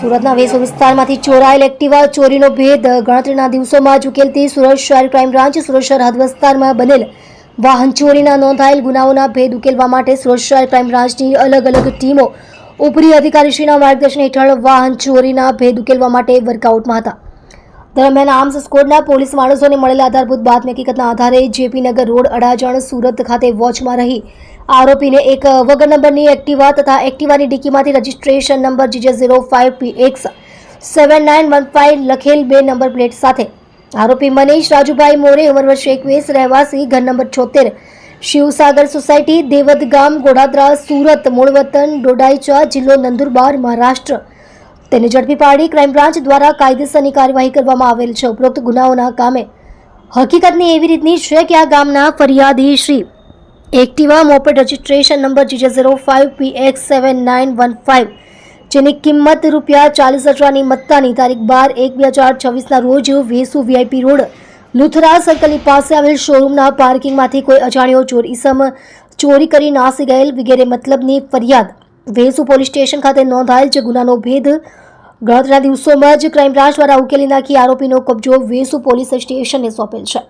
સુરતના વેસો વિસ્તારમાંથી ચોરાયેલ એક્ટિવા ચોરીનો ભેદ ગણતરીના દિવસોમાં જ ઉકેલતી સુરત શહેર ક્રાઇમ બ્રાન્ચ, સુરત શહેર વિસ્તારમાં બનેલ વાહન ચોરીના નોંધાયેલ ગુનાઓના ભેદ ઉકેલવા માટે સુરત શહેર ક્રાઇમ બ્રાન્ચની અલગ અલગ ટીમો ઉપરી અધિકારીશ્રીના માર્ગદર્શન હેઠળ વાહન ચોરીના ભેદ ઉકેલવા માટે વર્કઆઉટમાં હતા. દરમિયાન આર્મ્સ સ્કોડના પોલીસ માણસોને મળેલા આધારભૂત બાદ હકીકતના આધારે જેપી નગર રોડ અડાજણ સુરત ખાતે વોચમાં રહી આરોપીને એક વગર નંબરની એક્ટિવા તથા એક્ટિવાની ડિક્કીમાંથી registration number GJ zero five P X seven nine one five લખેલ બે નંબર પ્લેટ સાથે. આરોપી મનીષ રાજુભાઈ મોરે ઉંમર વર્ષ એકવીસ, રહેવાસી, ઘર નંબર છોતેર. શિવસાગર સોસાયટી દેવદ ગામ ગોડાદરા, સુરત મૂળ વતન ડોડાઈચા જિલ્લો નંદુરબાર, મહારાષ્ટ્ર. તેને ઝડપી પાડી ક્રાઇમ બ્રાન્ચ દ્વારા કાયદેસરની કાર્યવાહી કરવામાં આવેલ છે. ઉપરોક્ત ગુનાઓના કામે હકીકતની એવી રીતની છે કે આ ગામના ફરિયાદી Shri Activa moped registration number GJ zero five P X seven nine one five, જેની કિંમત રૂપિયા ચાલીસ હજારની મત્તાની તારીખ બાર એક બે હજાર છવ્વીસના રોજ વેસુ વીઆઈપી રોડ, લુથરા સર્કલની પાસે આવેલ શોરૂમના પાર્કિંગમાંથી કોઈ અજાણ્યો ચોર ઈસમ ચોરી કરી નાસી ગયેલ વગેરે મતલબની ફરિયાદ વેસુ પોલીસ સ્ટેશન ખાતે નોંધાયેલ છે ગુનાનો ભેદ. ગણતરીના દિવસોમાં જ ક્રાઇમ બ્રાન્ચ દ્વારા ઉકેલી નાખી આરોપીનો કબજો વેસુ પોલીસ સ્ટેશનને સોંપેલ છે.